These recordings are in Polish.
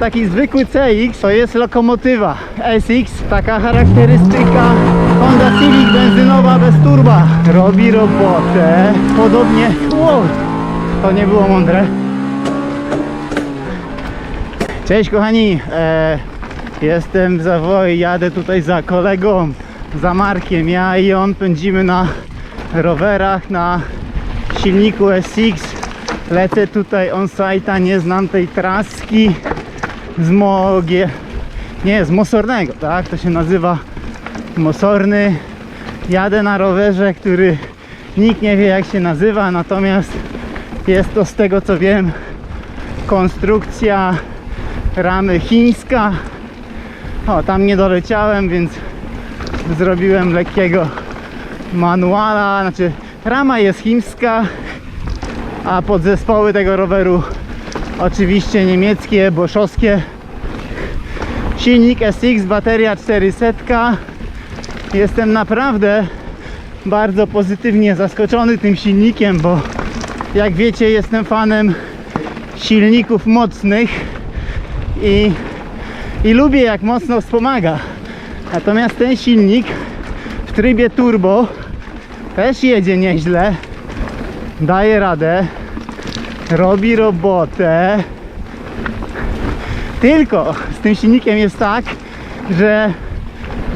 Taki zwykły CX to jest lokomotywa. SX, taka charakterystyka Honda Civic benzynowa bez turba. Robi robotę, podobnie, wow, to nie było mądre. Cześć kochani, e, jestem w Zawoju, jadę tutaj za kolegą, za Markiem, ja i on pędzimy na rowerach, na silniku SX. Lecę tutaj on site'a, nie znam tej traski z Mogie, nie, z Mosornego, tak, to się nazywa Mosorny. Jadę na rowerze, który nikt nie wie jak się nazywa, natomiast jest to z tego co wiem konstrukcja ramy chińska. O, tam nie doleciałem, więc zrobiłem lekkiego manuala. Znaczy, rama jest chińska, a podzespoły tego roweru oczywiście niemieckie, boszowskie. Silnik SX, bateria 400. Jestem naprawdę bardzo pozytywnie zaskoczony tym silnikiem, bo jak wiecie jestem fanem silników mocnych i, i lubię jak mocno wspomaga. Natomiast ten silnik w trybie turbo też jedzie nieźle, daje radę, robi robotę. Tylko z tym silnikiem jest tak, że,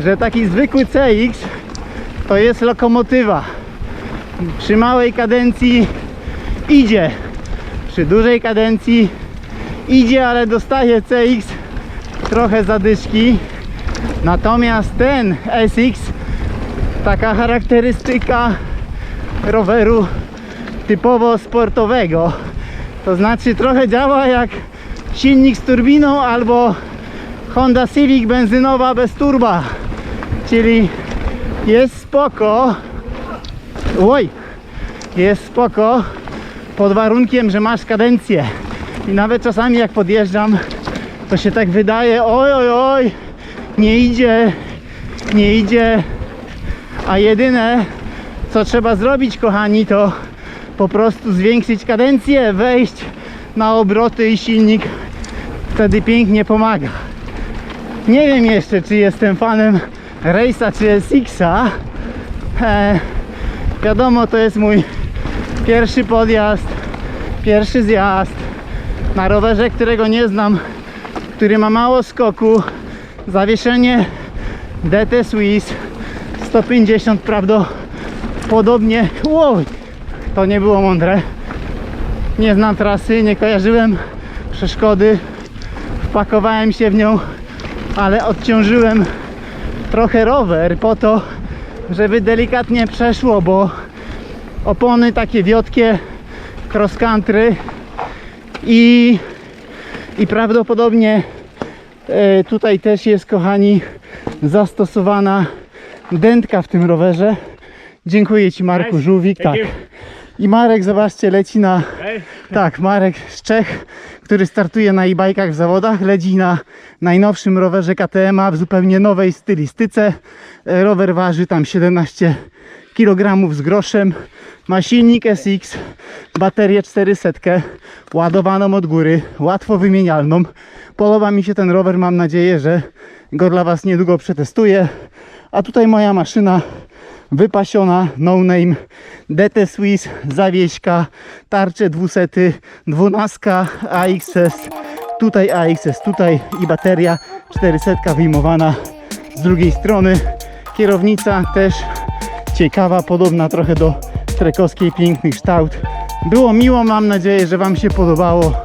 że taki zwykły CX to jest lokomotywa. Przy małej kadencji idzie, przy dużej kadencji idzie, ale dostaje CX trochę zadyszki. Natomiast ten SX, taka charakterystyka roweru typowo sportowego, to znaczy trochę działa jak silnik z turbiną albo Honda Civic benzynowa bez turba, czyli jest spoko. Oj, jest spoko pod warunkiem, że masz kadencję. I nawet czasami jak podjeżdżam, to się tak wydaje, oj, oj, oj, nie idzie, nie idzie. A jedyne, co trzeba zrobić, kochani, to po prostu zwiększyć kadencję, wejść na obroty i silnik wtedy pięknie pomaga. Nie wiem jeszcze, czy jestem fanem Race'a czy SX-a. E, wiadomo, to jest mój pierwszy podjazd, pierwszy zjazd na rowerze, którego nie znam, który ma mało skoku, zawieszenie DT Swiss 150 prawdopodobnie. Wow, to nie było mądre. Nie znam trasy, nie kojarzyłem przeszkody. Wpakowałem się w nią, ale odciążyłem trochę rower po to, żeby delikatnie przeszło, bo opony takie wiotkie cross country i, i prawdopodobnie e, tutaj też jest kochani zastosowana dętka w tym rowerze dziękuję Ci Marku. Żółwik tak. I Marek zobaczcie leci na tak, Marek z Czech, który startuje na e-bikach w zawodach, leci na najnowszym rowerze KTM w zupełnie nowej stylistyce. E, Rower waży tam 17 kg z groszem. Ma silnik SX, baterię 400, ładowaną od góry, łatwo wymienialną. Podoba mi się ten rower, mam nadzieję, że go dla Was niedługo przetestuję. A tutaj moja maszyna wypasiona, no name, DT Swiss, zawieśka, tarcze 200, 12 AXS, tutaj AXS, tutaj i bateria 400 wyjmowana z drugiej strony. Kierownica też ciekawa, podobna trochę do trekowskiej, piękny kształt. Było miło, mam nadzieję, że Wam się podobało.